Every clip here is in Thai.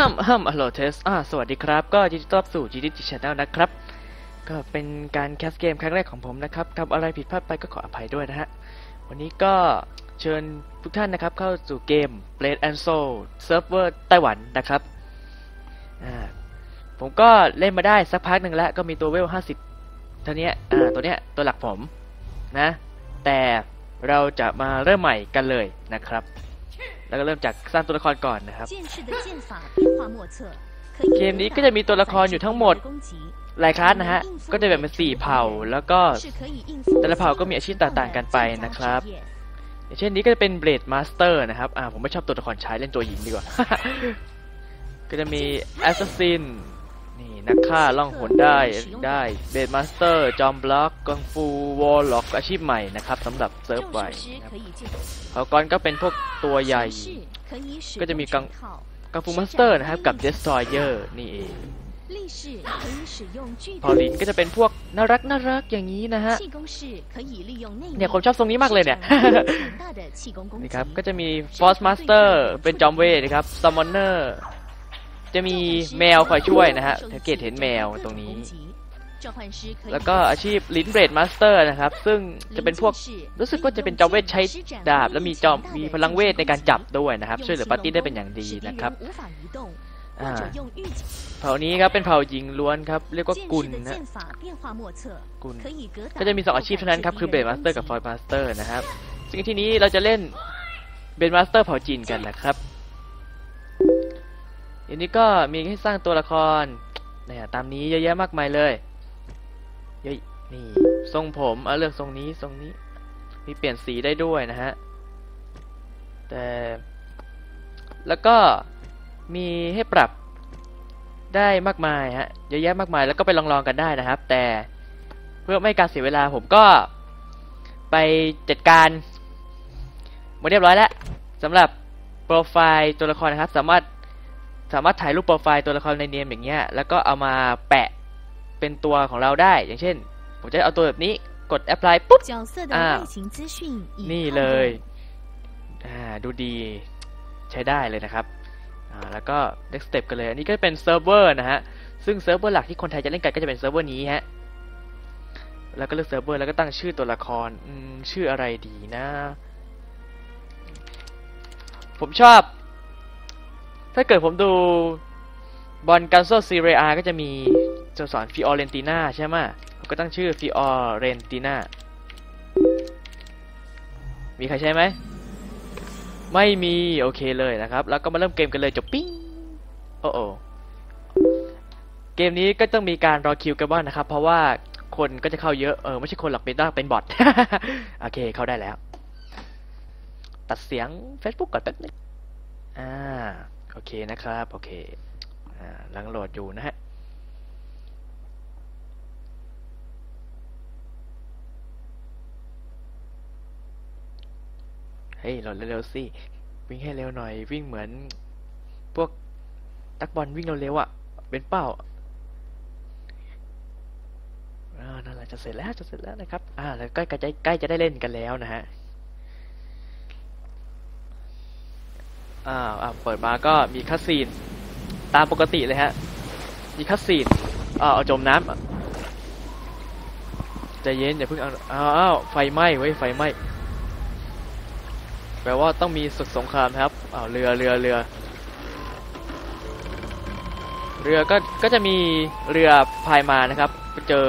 ฮัมฮัมฮัลโหลเทสอ่าสวัสดีครับ ก็ยินดีต้อนรับสู่ g d t Channel นะครับ ก็เป็นการแคสเกมครั้งแรกของผมนะครับทำอะไรผิดพลาดไปก็ขออภัยด้วยนะฮะ วันนี้ก็เชิญทุกท่านนะครับเข้าสู่เกม Blade and Soul Server ไต้หวันนะครับ อ่า ผมก็เล่นมาได้สักพักหนึ่งแล้ว ก็มีตัวเวล 50เท่านี้อ่า ตัวเนี้ย ตัวหลักผม นะ แต่เราจะมาเริ่มใหม่กันเลยนะครับ แล้วก็เริ่มจากสร้างตัวละครก่อนนะครับ เกมนี้ก็จะมีตัวละครอยู่ทั้งหมดหลายคลาสนะฮะ ก็จะแบ่งเป็นสี่เผ่า แล้วก็แต่ละเผ่าก็มีอาชีพต่างๆกันไปนะครับ อย่างเช่นนี้ก็จะเป็นเบลดมาสเตอร์นะครับ อ่าผมไม่ชอบตัวละครชายเล่นตัวหญิงดีกว่า ก็จะมีแอสซัสซิน นักฆ่าล่องหนได้ได้เบดมาสเตอร์ จอมบล็อกกังฟูวอลล็อกอาชีพใหม่นะครับสำหรับเซิร์ฟไว้เขากรก็เป็นพวกตัวใหญ่ ก็จะมีกังกังฟูมาสเตอร์นะครับกับเดสทรอยเยอร์นี่เองพอลินก็จะเป็นพวกน่ารักน่ารักอย่างนี้นะฮะ เนี่ยผมชอบทรงนี้มากเลยเนี่ย นี่ครับ ก็จะมีฟอสมาสเตอร์เป็นจอมเวทนะครับซัมมอนเนอร์ จะมีแมวคอยช่วยนะฮะสังเกตเห็นแมวตรงนี้ แล้วก็อาชีพลินเบรดมาสเตอร์นะครับ ซึ่งจะเป็นพวกรู้สึกว่าจะเป็นจอมเวทใช้ดาบ แล้วมีจอมมีพลังเวทในการจับด้วยนะครับ ช่วยเหลือปาร์ตี้ได้เป็นอย่างดีนะครับเผ่านี้ครับเป็นเผ่ายิงล้วนครับ เรียกว่ากุนนะกุนก็จะมีสองอาชีพเท่านั้นครับ คือเบรดมาสเตอร์กับฟอยมาสเตอร์นะครับ ซึ่งที่นี้เราจะเล่นเบรดมาสเตอร์เผ่าจีนกันนะครับ อันนี้ก็มีให้สร้างตัวละครเนี่ยตามนี้เยอะแยะมากมายเลยเยอะนี่ทรงผมเอาเลือกทรงนี้ทรงนี้ มีเปลี่ยนสีได้ด้วยนะฮะแต่แล้วก็มีให้ปรับได้มากมายฮะเยอะแยะมากมายแล้วก็ไปลองๆกันได้นะครับ แต่เพื่อไม่ให้การเสียเวลาผมก็ไปจัดการหมดเรียบร้อยแล้วสำหรับโปรไฟล์ตัวละครนะครับ สามารถ สามารถถ่ายรูปโปรไฟล์ตัวละครในเนมอย่างเงี้ยแล้วก็เอามาแปะเป็นตัวของเราได้ อย่างเช่น ผมจะเอาตัวแบบนี้กด apply ปุ๊บอ่านี่เลยอ่าดูดีใช้ได้เลยนะครับอ่าแล้วก็ next step กันเลย อันนี้ก็เป็นเซิร์ฟเวอร์นะฮะ ซึ่งเซิร์ฟเวอร์หลักที่คนไทยจะเล่นกันก็จะเป็นเซิร์ฟเวอร์นี้ฮะ แล้วก็เลือกเซิร์ฟเวอร์แล้วก็ตั้งชื่อตัวละคร ชื่ออะไรดีนะ ผมชอบ ถ้าเกิดผมดูบอลกันโซซีเรียก็จะมีจะสอนฟิออเรนติน่าใช่ไหมผมก็ตั้งชื่อฟิออเรนติน่า มีใครใช่ไหม ไม่มี โอเคเลยนะครับ แล้วก็มาเริ่มเกมกันเลยจบปิ้ง โอ้โอเกมนี้ก็ต้องมีการรอคิวกันบ้างนะครับ เพราะว่าคนก็จะเข้าเยอะ เออ ไม่ใช่คนหรอกเป็นด้าเป็นบอท โอเค เข้าได้แล้ว ตัดเสียง Facebook ก่อนแป๊บนึงอ่า โอเคนะครับ โอเคอ่าลังโหลดอยู่นะฮะเฮ้ยโหลดเร็วๆสิ วิ่งให้เร็วหน่อย วิ่งเหมือนพวกนักบอลวิ่งเร็วๆอะ เป็นเป้าอ่านั่นแหละจะเสร็จแล้ว จะเสร็จแล้วนะครับ อ่า แล้วใกล้จะใกล้จะได้เล่นกันแล้วนะฮะ อ่าอ่าเปิดมาก็มีคัสซีน ตามปกติเลยฮะ มีคัสซีนอ่าเอาจมน้ำใจเย็นอย่าเพิ่งเอาอ้าวไฟไหม้เว้ไฟไหม้แปลว่าต้องมีศึกสงครามครับอ้าวเรือเรือเรือ เรือก็ก็จะมีเรือพายมานะครับเจอ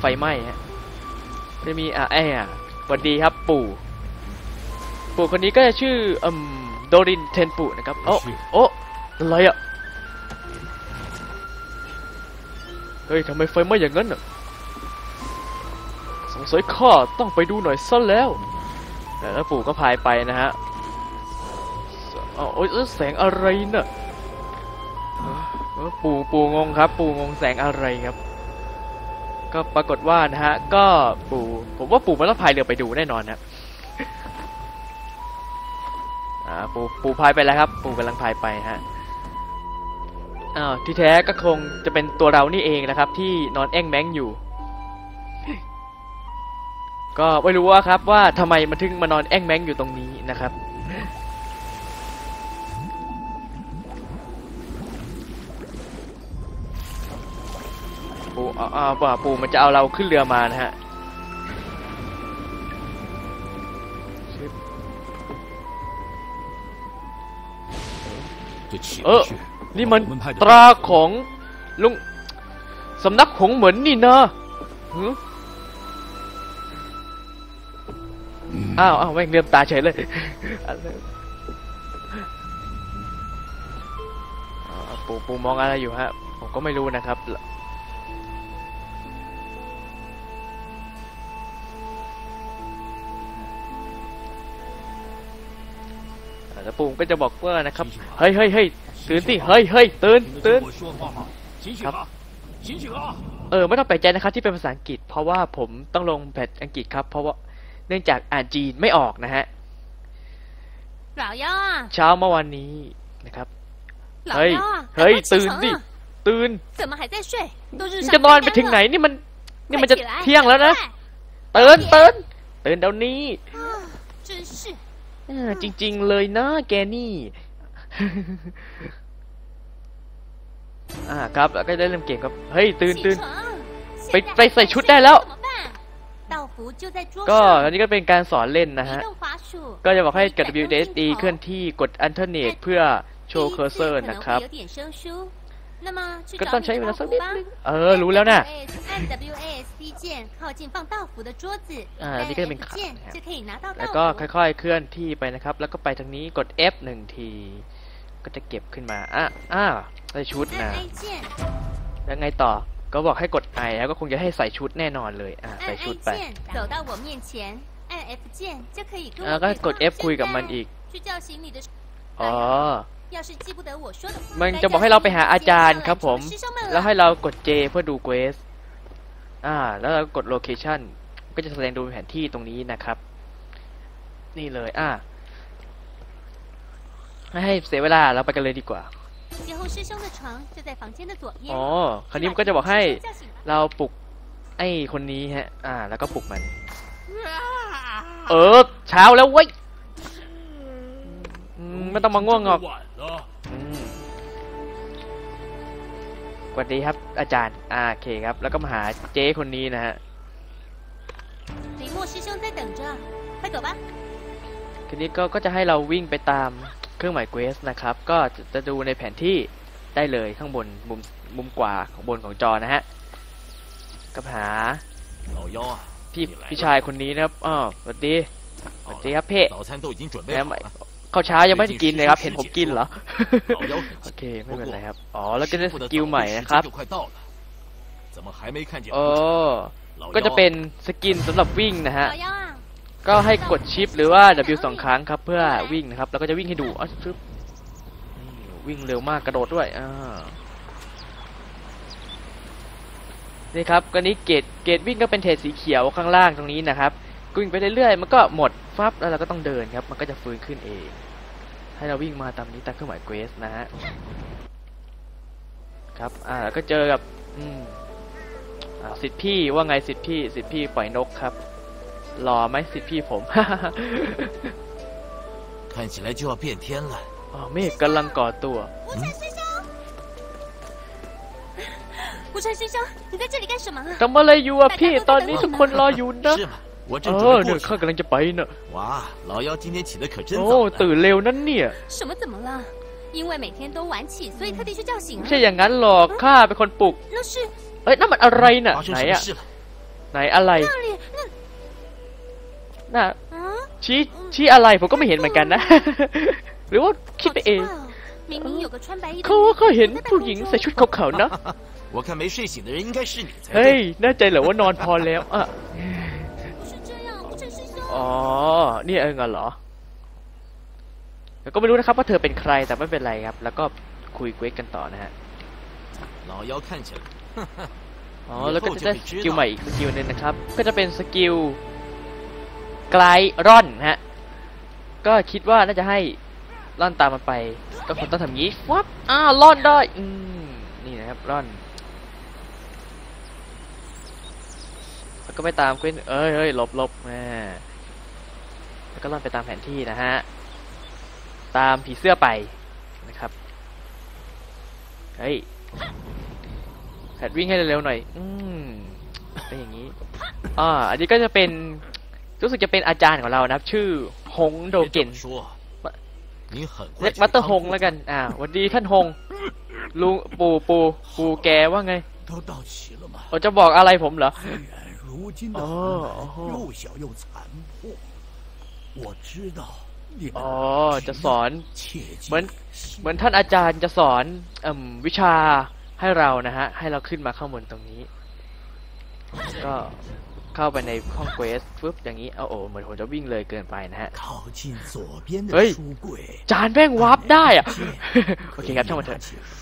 ไฟไหม้ฮะจะมีอะไอ้อะสวัสดีครับปู่ ปู่คนนี้ก็จะชื่ออืม โดรินเทนปุนะครับโอ้โอ้อะไรอะเฮ้ยทำไมไฟไหม้อย่างนั้นอะสงสัยข้าต้องไปดูหน่อยซะแล้วแล้วปู่ก็พายไปนะฮะอ๋อโอ๊ยเอ้ยแสงอะไรน่ะเออปู่ปู่งงครับ ปู่งงแสงอะไรครับ ก็ปรากฏว่านะฮะก็ปู่ผมว่าปู่มันต้องพายเรือไปดูแน่นอนนะ่าปูปูพายไปแล้วครับ ปูกำลังพายไปฮะอ้าวที่แท้ก็คงจะเป็นตัวเรานี่เองนะครับ ที่นอนแอ้งแมงอยู่ ก็ไม่รู้ว่าครับว่าทำไมมันถึงมานอนแอ้งแมงอยู่ตรงนี้นะครับปูอ่าปูมันจะเอาเราขึ้นเรือมานะฮะ เออ นี่มันตราของลุงสำนักหงเหมือนนี่นะอ้าวอ้าวแม่งเลือมตาเฉยเลยปู่ปู่มองอะไรอยู่ฮะ ผมก็ไม่รู้นะครับ แล้ปู่ก็จะบอกว่านะครับ เฮ้ยเฮ้ยเฮ้ยตื่นสิเฮ้ยเฮ้ยตื่นตื่นครับเออไม่ต้องแปลกใจนะครับที่เป็นภาษาอังกฤษ เพราะว่าผมต้องลงแพทอังกฤษครับ เพราะว่าเนื่องจากอ่านจีนไม่ออกนะฮะหล่าย่าเช้าเมื่อวานนี้นะครับเฮ้ยเฮ้ยตื่นสิตื่นจะนอนไปถึงไหนนี่มัน นี่มันจะเที่ยงแล้วนะตื่นตื่นตื่นเดี๋ยวนี้ จริง ๆ เลยนะแกนี่ อ่าครับ แล้วก็ได้เริ่มเกมครับ เฮ้ย ตื่นตื่นไปไปใส่ชุดได้แล้ว ก็อันนี้ก็เป็นการสอนเล่นนะฮะ ก็จะบอกให้กด WSD เคลื่อนที่กด Alternate เพื่อโชว์เคอร์เซอร์นะครับ ก็ต้องใช้เวลาสักนิดนึงเออรู้แล้วนะอ่านี่ก็จะเป็นขันแล้วก็ค่อยๆเคลื่อนที่ไปนะครับ แล้วก็ไปทางนี้กด F หนึ่งที ก็จะเก็บขึ้นมาอะอะใส่ชุดนะแล้วไงต่อก็บอกให้กด I แล้วก็คงจะให้ใส่ชุดแน่นอนเลยอะใส่ชุดไปแล้วก็กด F คุยกับมันอีกอ๋อ มันจะบอกให้เราไปหาอาจารย์ครับผม แล้วให้เรากด J เพื่อดูเควส อ่า แล้วเรากดโลเคชันก็จะแสดงดูแผนที่ตรงนี้นะครับ นี่เลย อ่าให้เสียเวลาเราไปกันเลยดีกว่าอ๋อคราวนี้มันก็จะบอกให้เราปลุกไอ้คนนี้ฮะ อ่า แล้วก็ปลุกมัน เออ เช้าแล้วเว้ยไม่ต้องมาง่วงหรอก สวัสดีครับ อาจารย์ อ่าโอเคครับ แล้วก็มาหาเจ๊คนนี้นะฮะ 林墨师兄在等着，快走吧。 ทีนี้ก็ก็จะให้เราวิ่งไปตามเครื่องหมายเควสนะครับ ก็จะจะดูในแผนที่ได้เลยข้างบนมุมมุมขวาของบนของจอนะฮะก็หา 老妖啊， พี่ 你来 พี่ 了 ชายคนนี้นะครับอ๋อสวัสดีสวัสดีครับพี่ 早餐都已经准备 แล้ว 好 ไม่ 了。 ข้าวเช้ายังไม่ได้กินเลยครับ เห็นผมกินเหรอ โอเค ไม่เป็นไรครับ อ๋อ แล้วก็จะสกิลใหม่นะครับเออก็จะเป็นสกินสำหรับวิ่งนะฮะ ก็ให้กดชิปหรือว่า W สองครั้งครับ เพื่อวิ่งนะครับ แล้วก็จะวิ่งให้ดูอ๋อชึบวิ่งเร็วมากกระโดดด้วยอ่านี่ครับก็นี้เกตเกตวิ่งก็เป็นเทรสีเขียวข้างล่างตรงนี้นะครับ วิ่งไปเรื่อยๆ มันก็หมด ฟับแล้วเราก็ต้องเดินครับ มันก็จะฟื้นขึ้นเอง ให้เราวิ่งมาตามนี้ตามเครื่องหมายเควสนะฮะครับ อ่าแล้วก็เจอกับ อืมอ่าสิทธิพี่ว่าไงสิทธิพี่สิทธิพี่ปล่อยนกครับหล่อไหมสิทธิพี่ผม 看起来就要变天了。 อ๋อเมฆกำลังก่อตัว 无尘师兄，无尘师兄，你在这里干什么啊？ ทำอะไรอยู่อะพี่ ตอนนี้ทุกคนรออยู่นะ 是吗？ 我 เอ 正 อ 准备 เนี่ย 过去 ข้ากำลังจะไปนะ 哇，老妖今天起得可真 โอ้ 早呢。 ตื่นเร็วนั่นเนี่ย 什么怎么了？因为每天都晚起，所以特地去叫醒 ไม่ 啊 ใช่。อย่างนั้นหรอกข้าเป็นคนปลุก 那是 เอ้ยนั่นมันอะไรน่ะ 发生 ไหน 什么 อะ 事了？ ไหนอะไร 那里那 น่ะ 啊， ชี้ชี้อะไรผมก็ไม่เห็นเหมือนกันนะ หรือว่าคิดไปเอง 好奇怪哦明明有个穿白衣的 เขาว่าเขาเห็น 女子在 ผู้ 半 หญิง 空中 ใส่ชุดขาวๆนะ 我看没睡醒的人应该是你才 เฮ้ย 对。 แน่ใจเหรอว่านอนพอแล้วอ่ะ 不是这样，无尘师兄。 อ๋อ นี่เองเหรอแล้วก็ไม่รู้นะครับว่าเธอเป็นใครแต่ไม่เป็นไรครับ แล้วก็คุยเควสกันต่อนะฮะ 老妖看起来， อ๋อ แล้วก็จะได้สกิลใหม่อีกสกิลหนึงนะครับ ก็จะเป็นสกิลไกลร่อนนะฮะ ก็คิดว่าน่าจะให้ร่อนตามมันไป ก็คงต้องทำงี้ฟับอ้าวร่อนได้ อืม นี่นะครับร่อน แล้วก็ไปตามเควสเอ้ยเฮ้ยหลบหลบแม่ แล้วก็ล่อนไปตามแผนที่นะฮะ ตามผีเสื้อไปนะครับ เฮ้ยแผดวิ่งให้เร็วๆหน่อย อืมเป็นอย่างนี้อ่าอันนี้ก็จะเป็นรู้สึกจะเป็นอาจารย์ของเรานะชื่อหงโดเกนเรียกวัตเตอร์หงแล้วกัน อ่าวันดีท่านหงลุงปู่ปู่ปู่แกว่าไงเขาจะบอกอะไรผมเหรอ哦。我知道你们 อ๋อ 只 จะสอน 切记 เหมือน เหมือนท่านอาจารย์จะสอนเอ่มวิชาให้เรานะฮะ ให้เราขึ้นมาข้างบนตรงนี้ ก็เข้าไปในห้องเควสปุ๊บอย่างนี้เอาโอ้เหมือนผมจะวิ่งเลยเกินไปนะฮะ 靠近左边的哎书柜， จานแม่งวาร์ปได้อะ 按键 โอ 可 เค 以 ครับช่างมันเถ 拿 อะ 起书，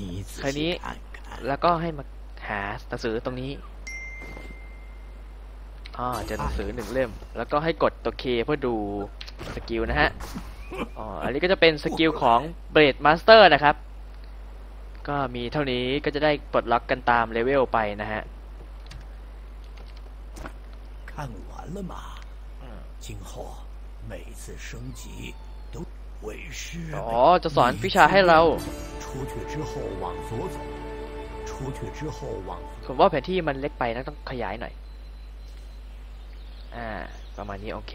你仔 คราวนี้ 细看看。 แล้วก็ให้มาหาหนังสือตรงนี้ อ่าเจอหนังสือหนึ่งเล่ม แล้วก็ให้กดตัวเคเพื่อดูสกิลนะฮะ อ๋อ อันนี้ก็จะเป็นสกิลของเบรดมาสเตอร์นะครับ ก็มีเท่านี้ก็จะได้ปลดล็อกกันตามเลเวลไปนะฮะ 看完了吗？今后每次升级都为师。 อ๋อ จะสอนวิชาให้เรา 出去之后往左走，出去之后往 ผมว่าแผนที่มันเล็กไปนะต้องขยายหน่อย ่า ประมาณนี้โอเค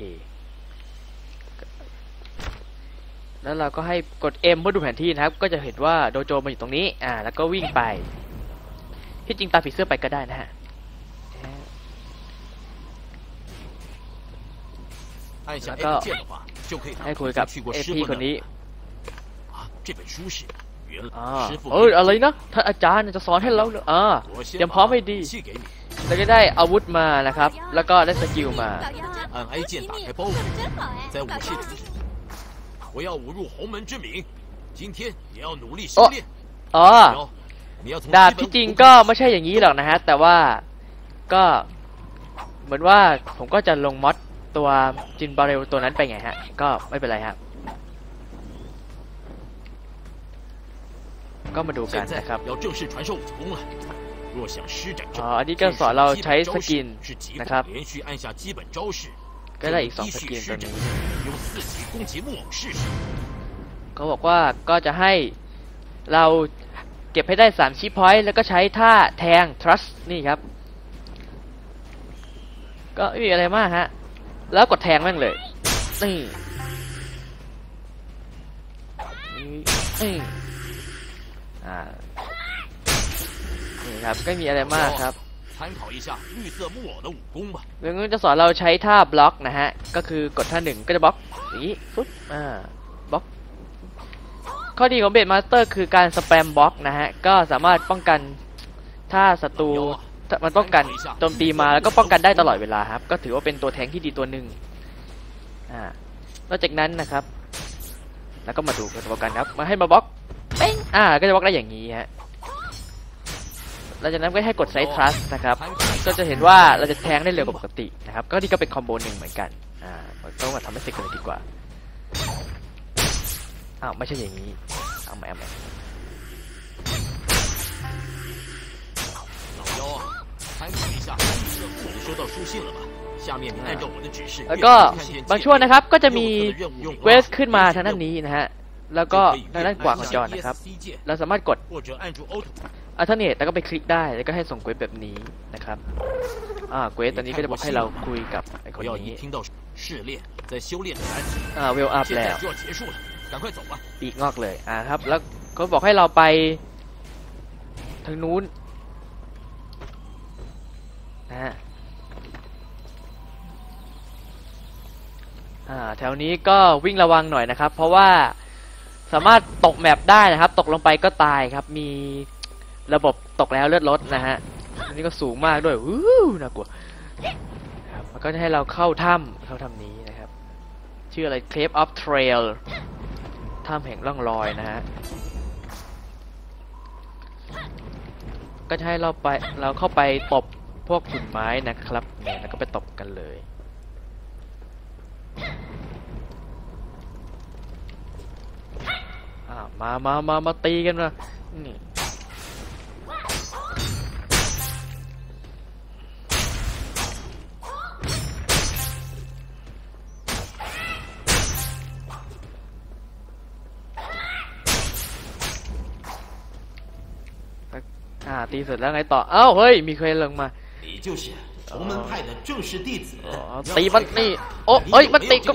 แล้วเราก็ให้กด M เพื่อดูแผนที่นะครับ ก็จะเห็นว่าโดโจมันอยู่ตรงนี้ อ่า แล้วก็วิ่งไป ที่จริงตาผีเสื้อไปก็ได้นะฮะแล้วก็ให้คุยกับเอพีคนนี้เอออะไรนะท่านอาจารย์จะสอนให้เราเออเตรียมพร้อมให้ดี 器给你， แล้วก็ได้อาวุธมานะครับ แล้วก็ได้สกิลมา 老妖，按 A 键打开包做袱，的真好哎，在武老妖器里。我要舞入鸿门之名，今天也要努力修炼。 อ๋อ 妖，你要从 ดาบ 基本 ที่จริง 武功 ก็ 开始 ไม่ใช่อย่างนี้หรอกนะฮะ แต่ว่าก็เหมือนว่าผมก็จะลงมอดตัวจินบาเรลตัวนั้นไปไงฮะ ก็ไม่เป็นไรฮะ ก็มาดูกัน 现在 นะครับ อ๋ออันนี้ก็สอนเราใช้สกินนะครับก็ได้อีกสองสกินตัวนี้เขาบอกว่าก็จะให้เราเก็บให้ได้สามชีพอยต์แล้วก็ใช้ท่าแทง trust นี่ครับ ก็ไม่มีอะไรมากฮะ แล้วกดแทงแม่งเลย นี่นี่อ่า ครับไม่มีอะไรมากครับเรื่องนี้จะสอนเราใช้ท่าบล็อกนะฮะ ก็คือกดท่าหนึ่งก็จะบล็อกนี้ฟุ๊บอ่าบล็อก ข้อดีของเบดมาสเตอร์คือการสแปมบล็อกนะฮะ ก็สามารถป้องกันถ้าศัตรูมันป้องกันโจมตีมาแล้วก็ป้องกันได้ตลอดเวลาครับ ก็ถือว่าเป็นตัวแทงที่ดีตัวหนึ่งอ่านอกจากนั้นนะครับ แล้วก็มาดูกันตักันครับ มาให้มาบล็อกเป้งอ่า ก็จะบล็อกได้อย่างนี้ฮะ หลังจากนั้นก็ให้กดไซส์ทรัสนะครับ ก็จะเห็นว่าเราจะแทงได้เร็วกว่าปกตินะครับ ก็นี่ก็เป็นคอมโบหนึ่งเหมือนกันอ่าต้องมาทำให้เสร็จกันดีกว่าอ้าวไม่ใช่อย่างนี้เอาใหม่เอาใหม่แล้วก็บางช่วงนะครับก็จะมีเวสขึ้นมาทางด้านนี้นะฮะแล้วก็ทางด้านขวาของจอนะครับ เราสามารถกด ถ้าเนี่ยแล้วก็ไปคลิกได้แล้วก็ให้ส่งเควสแบบนี้นะครับอ่าเควสตอนนี้ก็จะบอกให้เราคุยกับไอ้คนนี้อ่าเวลอัพแล้วปีกงอกเลยอ่าครับแล้วเขาบอกให้เราไปทางนู้นนะฮะอ่าแถวนี้ก็วิ่งระวังหน่อยนะครับ เพราะว่าสามารถตกแมปได้นะครับ ตกลงไปก็ตายครับมี ระบบตกแล้วเลือดลดนะฮะอันนี้ก็สูงมากด้วยวู้น่ากลัวครับมันก็จะให้เราเข้าถ้ำเข้าถ้ำนี้นะครับ ชื่ออะไร Cave of Trail ถ้ำแห่งร่องรอยนะฮะก็จะให้เราไปเราเข้าไปตบพวกหุ่นไม้นะครับเนี่ยแล้วก็ไปตบกันเลยอ่ามามามามาตีกันมานี่ ตีเสร็จแล้วไงต่อ เอ้า เฮ้ย มีเคลงมาตีมันนี่โอ้เอ้ย มันตีก็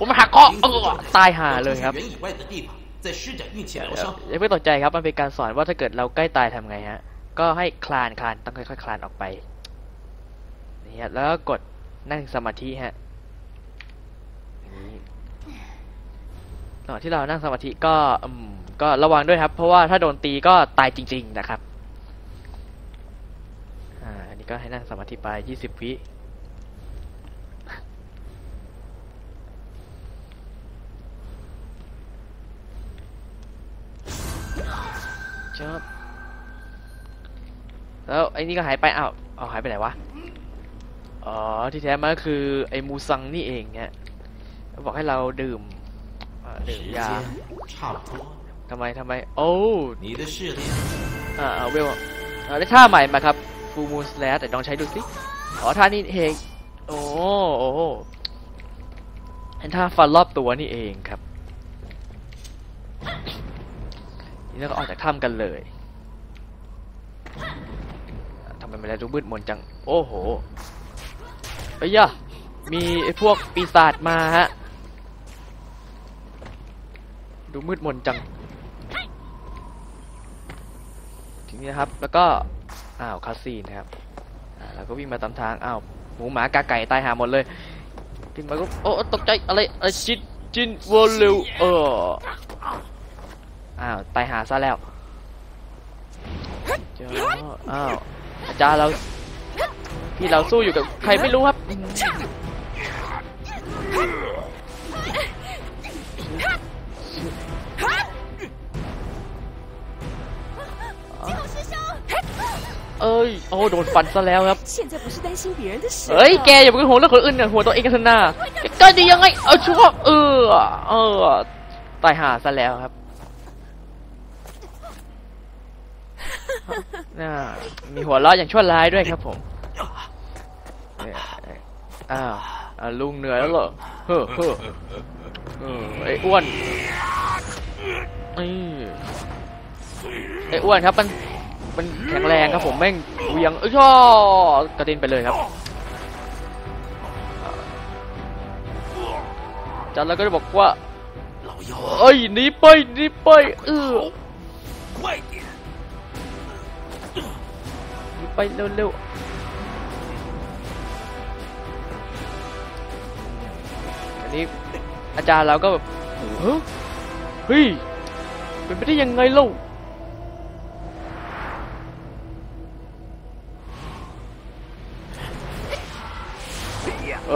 ผมหักคอตายห่าเลยครับยังไม่ตกใจครับ มันเป็นการสอนว่าถ้าเกิดเราใกล้ตายทำไงฮะ ก็ให้คลานคลานต้องค่อยๆคลานออกไป นี่ฮะ แล้วก็กดนั่งสมาธิฮะตอนที่เรานั่งสมาธิก็อืมก็ระวังด้วยครับ เพราะว่าถ้าโดนตีก็ตายจริง ๆ นะครับ ก็ให้นั่งสมาธิไปยี่สิบวิจบแล้วไอ้นี่ก็หายไปอ้าวเอาหายไปไหนวะ อ๋อ ที่แท้มาคือไอ้มูซังนี่เองเนี่ยบอกให้เราดื่มดื่มยาทำไมทำไม โอ้อ่าเวลเอาได้ท่าใหม่มาครับ ฟูมูสแลชแต่ลองใช้ดูสิอ๋อท่านี้เองโอ้โอ้เป็นท่าฟันรอบตัวนี่เองครับนี่แล้วก็ออกจากถ้ำกันเลยทำไมมันแล้วดูมืดมนจัง โอ้โหเอ้ยยะมีไอ้พวกปีศาจมาฮะ ดูมืดมนจังทีนี้นะครับ แล้วก็ อ้าวคาซีนนะครับแล้วก็วิ่งมาตามทางอ้าวหมูหมากาไก่ตายหาหมดเลยขึ้นมาก็โอ้ตกใจอะไรจินจินวอลเลวเอออ้าวตายหาซะแล้วเจ้าอ้าวอาจารย์เราที่เราสู้อยู่กับใครไม่รู้ครับ เอ้ยโอ้โดนฟันซะแล้วครับเฮ้ยแกอย่าไปหัวลเรื่องคนอื่นกันหัวตัวเองกันเถอะนะก็ดียังไงเอาชัวเออเออตายหาซะแล้วครับน่ามีหัวเราะอย่างชั่วร้ายด้วยครับผมอ่าวลุงเหนื่อยแล้วเหรอเฮ้อเฮ้อไอ้อ้วนไอ้อ้วนครับมัน มันแข็งแรงครับผมแม่งเวียงเอ้ยช่อกระเด็นไปเลยครับจันแล้วก็จะบอกว่าเอ้ยนี่ไปนี่ไปเออไปเร็วๆอันนี้อาจารย์เราก็แบบเฮ้ยเป็นไปได้ยังไงเล่า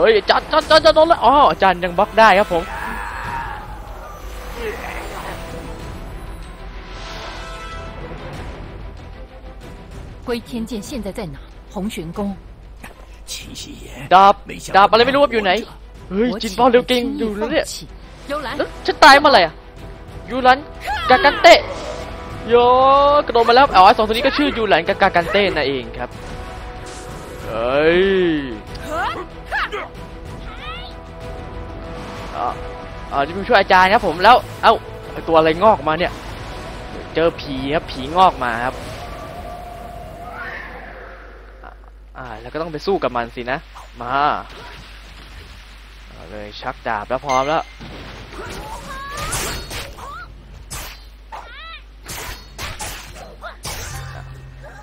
ฮ้ยอาจารย์อาจารย์อาจารย์จะโดนแล้วอ๋ออาจารย์ยังบล็อกได้ครับผม 归天剑现在在哪？红玄宫。秦希言 ดาบ 没想 ดาบ 到 อะไรไม่รู้ว่าอยู่ไหน เฮ้ย 我 จิน 岂 บอลเร็ว 会 เก่ง 轻 ดู 易 แล้วเนี่ย 放弃？幽兰 แล้วฉันตายเมื่อไหร่อะยูรันกากันเตะโยกระโดดมาแล้วอ๋อไอ้สองตัวนี้ก็ชื่อยูรันกับกากันเต้นั่นเองครับเฮ้ย อ่าอ่าจะมาช่วยอาจารย์ครับผมแล้วเอ้าตัวอะไรงอกมาเนี่ย เจอผีครับผีงอกมาครับอ่าแล้วก็ต้องไปสู้กับมันสินะ มาเาเลยชักดาบแล้วพร้อมแล้ว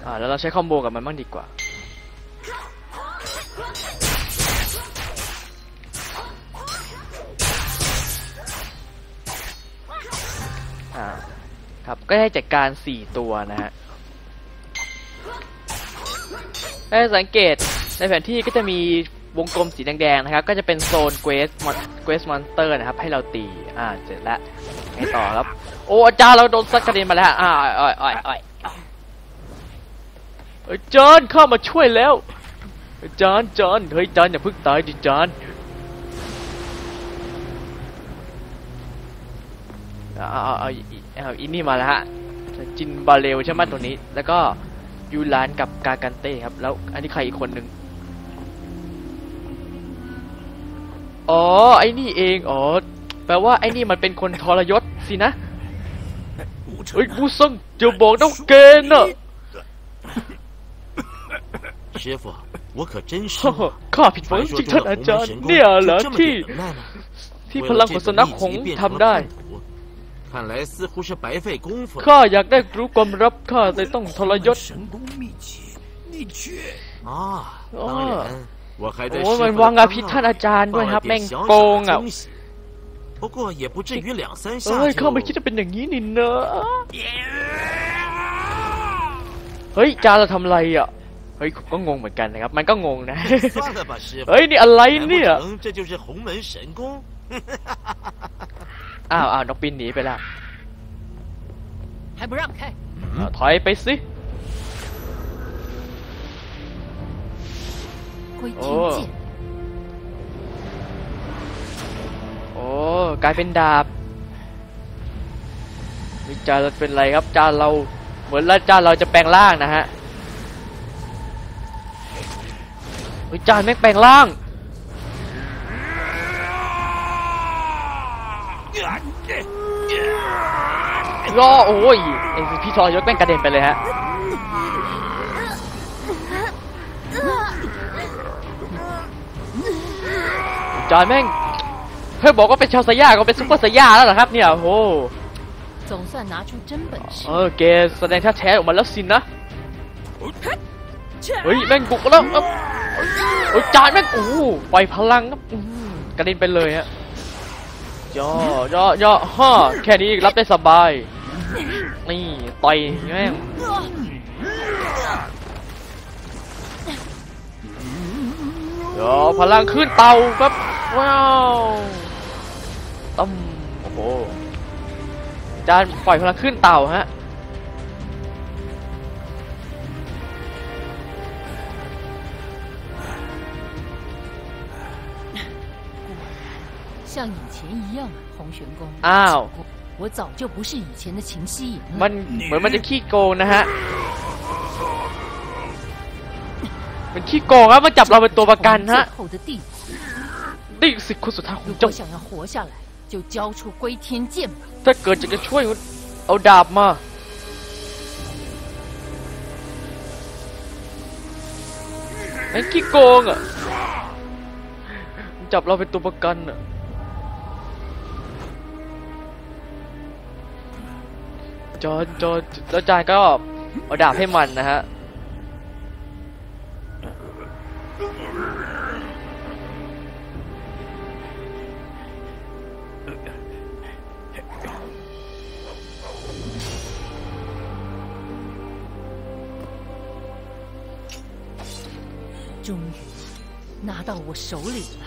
อ่าแล้วเราใช้คอมโบกับมันบ้างดีกว่า อ่า ครับ ก็ให้จัดการ4ตัวนะฮะถ้าสังเกตในแผนที่ก็จะมีวงกลมสีแดงๆนะครับ ก็จะเป็นโซนเกสมอนเกสมอนสเตอร์นะครับ ให้เราตี อ่า เสร็จแล้วไงต่อครับ โอ้อาจารย์เราโดนซัดกระเด็นมาแล้วฮะอ่าอ้อยอ้อยอ้อยอาจารย์เข้ามาช่วยแล้วอาจารย์จารย์เฮ้ยจารย์อย่าเพิ่งตายดิจารย์ เอาเอาเอาเอาเอาอินนี่มาแล้วฮะจินบาเลวใช่ไหมตัวนี้ แล้วก็ยูรานกับกากันเต้ครับ แล้วอันนี้ใครอีกคนหนึ่งอ๋อไอ้นี่เองอ๋อแปลว่าไอ้นี่มันเป็นคนทรยศสินะ 武 เฮ้ย 臣 บูซังจะบอกต้องเกณฑ์น่ะ 师傅，我可真失 โอ้โห 望。 ข้าผิดหวัง 传 จริ 说 ง 中 ท่าน 的 อา 洪 จาร 门 ย์ 神功 เนี่ยเหรอ 就这么 ที่ 点能耐吗？ ที่ 为 พลั 了 งของ 这 สุ 个 นัข 秘 หง 籍 ส์ 变成 ทำ 了 ได้ 叛徒， 看来似乎是白费功夫了 ข้าอยากได้รู้ความลับข้าเลยต้องทรยศ 神功秘籍，你却啊！哦当然，我还在 โอ้ 师 ยมัน 傅 วาง 的 ยา 肝 พิษ 脑 ท่านอาจารย์ด้วย 放 ครับ 了 แม่ง 点小 โก 小 ง 的 อ่ะ 东西，不过也不至于两三 เอ้ย 下 ข้าไม่คิด 就。 จะเป็นอย่างนี้นี่เนอะเฮ้ยจานเราทำอะไรอ่ะ เฮ้ยผมก็งงเหมือนกันนะครับ มันก็งงนะ 算了吧，师傅 เฮ้ยนี่อะไร 难不 เนี่ย 成这就是洪门神功？ อ้าวอ้าวนกปีนหนีไปแล้วถอยไปสิโอ้โอ้กลายเป็นดาบมิจาร์เป็นไรครับจานเราเหมือนแล้วจานเราจะแปลงร่างนะฮะมิจาร์แม่งแปลงร่าง รอโอ้ยไอพี่ทอยกแม่งกระเด็นไปเลยฮะจอยแม่งเพื่อบอกว่าเป็นชาวสยาก็เป็นซุปเปอร์สยาแล้วเหรอครับเนี่ยโอ้เออเกแสดงท่าแท้ออกมาแล้วสินนะเฮ้ยแม่งบุกแล้วโอ้ยจานแม่งโอ้ปล่อยพลังครับกระเด็นไปเลยฮะ ย่อย่อย่อฮ่าแค่นี้รับได้สบาย นี่ต่อยแม่งย่อพลังขึ้นเตาครับ ว้าวต้มโอ้โหจานปล่อยพลังขึ้นเตาฮะ 像以前一样啊，洪玄公。 อ้าว 我早就不是以前的秦希言 มั 了。 นเหมือนมันจะขี้โกงนะฮะ มันขี้โกงครับมันจับเราเป็นตัวประกัน 我 ฮะ 最后的弟子， นี่คือสิทธิ์คนสุดท้ายของ 如 เจ้า 果想要活下来，就交出归天剑吧。 ถ้าเกิดจะจะช่วยเอาดาบมา ไอ้ขี้โกงอ่ะมันจับเราเป็นตัวประกันอ่ะ จอนจอนแล้วจานก็เอาดาบให้มันนะฮะ 终于拿到我手里了。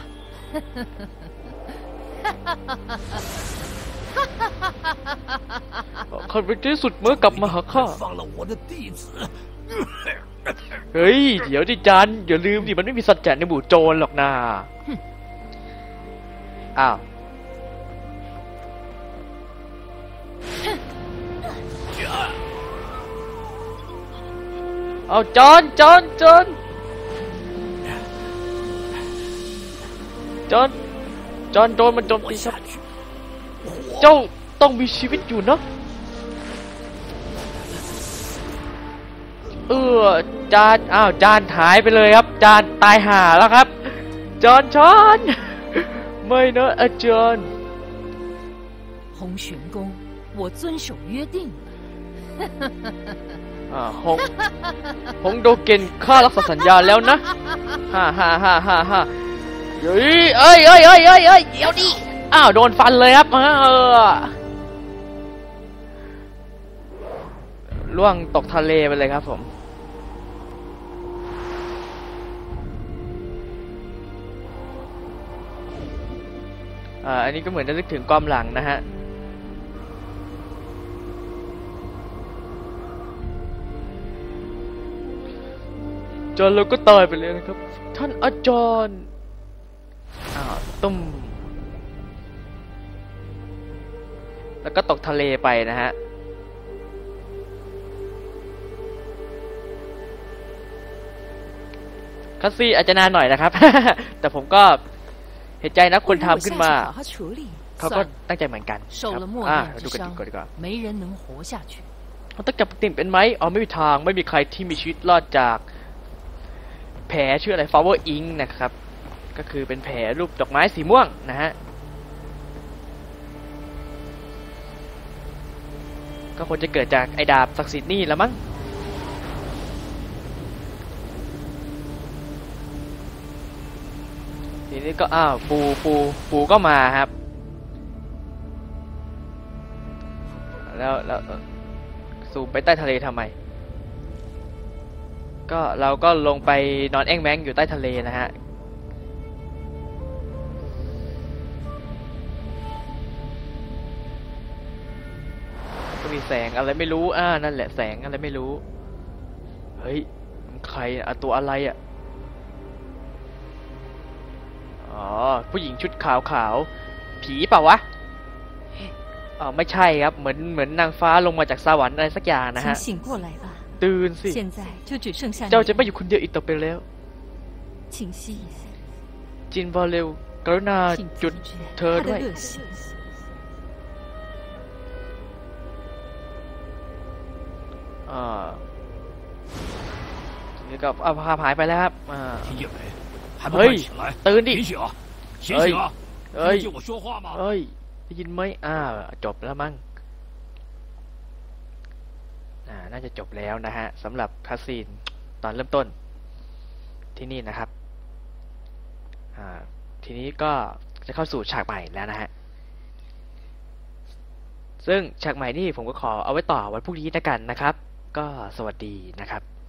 ข้าเป็นที่สุดเมื่อกลับมาหาข้าเฮ้ย เดี๋ยวจิจันอย่าลืมดิมันไม่มีสัจจะในบูโจรหรอกนะอ้าวเอาจอนจอนจอนจอนจอนโดนมันโจมตีชัด เจ้าต้องมีชีวิตอยู่นะ เออจาน อ้าว จานหายไปเลยครับ จานตายห่าแล้วครับ จอนจอน ไม่นะอาจารย์ 洪玄公，我遵守约定了。 อ่าหงหงโดเกนข้ารักษาสัญญาแล้วนะ ฮ่าฮ่าฮ่าฮ่าฮ่าเฮ้ยเอ้ยเอ้ยเอ้ยเอ้ยเอ้ยเดี๋ยวดิ อ้าวโดนฟันเลยครับเออล่วงตกทะเลไปเลยครับผม อ่า อันนี้ก็เหมือนจะนึกถึงความหลังนะฮะ จนเราก็ตายไปเลยนะครับ ท่านอาจารย์อ้าตุ้ม แล้วก็ตกทะเลไปนะฮะคัสซี่อาจจะนานหน่อยนะครับ แต่ผมก็เห็นใจนะคนทำขึ้นมา เขาก็ตั้งใจเหมือนกันครับอ่าดูกันดีกว่าดีกว่าต้องจับติ่มเป็นไหมอ๋อไม่มีทางไม่มีใครที่มีชีวิตรอดจาก แผลชื่ออะไรฟาวเวอร์อิงนะครับ ก็คือเป็นแผลรูปดอกไม้สีม่วงนะฮะ ก็ควรจะเกิดจากไอดาบศักดิ์สิทธิ์นี่ละมั้งทีนี้ก็อ้าวปูปูปูก็มาครับ แล้วแล้วเอ่อซูมไปใต้ทะเลทำไม ก็เราก็ลงไปนอนแอ่งแมงอยู่ใต้ทะเลนะฮะ แสงอะไรไม่รู้ อ่า นั่นแหละแสงอะไรไม่รู้ เฮ้ย ใครอะตัวอะไรอะอ๋อ ผู้หญิงชุดขาวขาว ผีเปล่าวะอ๋อไม่ใช่ครับ เหมือนเหมือนนางฟ้าลงมาจากสวรรค์อะไรสักอย่างนะฮะตื่นสิ เจ้าจะไม่อยู่คนเดียวอีกต่อไปแล้ว จินบอลเร็วกรุณาจุดเธอด้วย อ่านี่ก็อาภาหายไปแล้วครับเฮ้ยตื่นดิเฮ้ยเฮ้ยเฮ้ยได้ยินไหมอ่าจบแล้วมั้งน่าจะจบแล้วนะฮะสำหรับคาสินตอนเริ่มต้น ที่นี่นะครับอ่าทีนี้ก็จะเข้าสู่ฉากใหม่แล้วนะฮะซึ่งฉากใหม่นี่ผมก็ขอเอาไว้ต่อวันพรุ่งนี้นะกันนะครับ ก็สวัสดีนะครับ